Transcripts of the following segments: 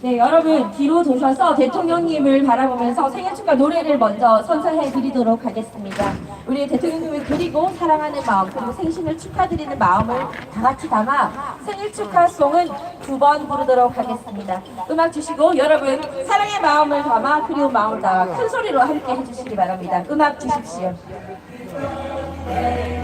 네, 여러분 뒤로 도셔서 대통령님을 바라보면서 생일 축하 노래를 먼저 선사해 드리도록 하겠습니다. 우리 대통령님을 그리고 사랑하는 마음 그리고 생신을 축하드리는 마음을 다 같이 담아 생일 축하 송은 두 번 부르도록 하겠습니다. 음악 주시고 여러분 사랑의 마음을 담아 그리운 마음을 담아 큰 소리로 함께 해주시기 바랍니다. 음악 주십시오. 박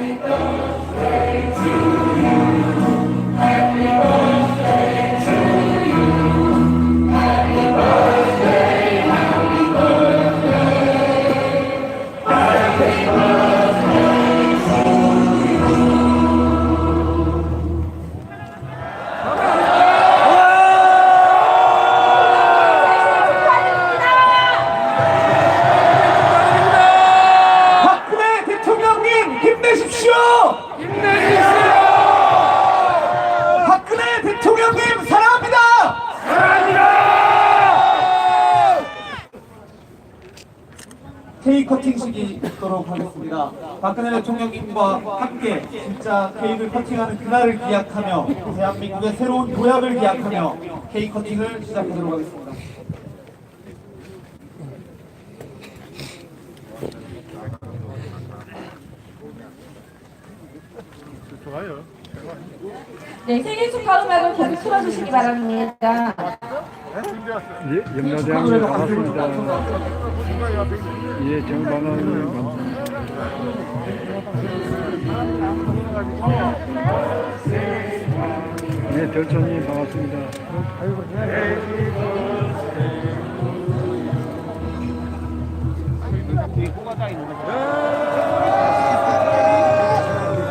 근혜 케이크 커팅식이 있도록 하겠습니다. 박근혜 대통령님과 함께 진짜 케이크를 커팅하는 그날을 기약하며 대한민국의 새로운 도약을 기약하며 케이크 커팅을 시작하도록 하겠습니다. 네, 생일 축하 음악을 계속 틀어주시기 바랍니다. 예, 염라대왕님 반갑습니다. 예, 정반원님 반갑습니다. 예, 절천님 반갑습니다. 뒤에 있는 거.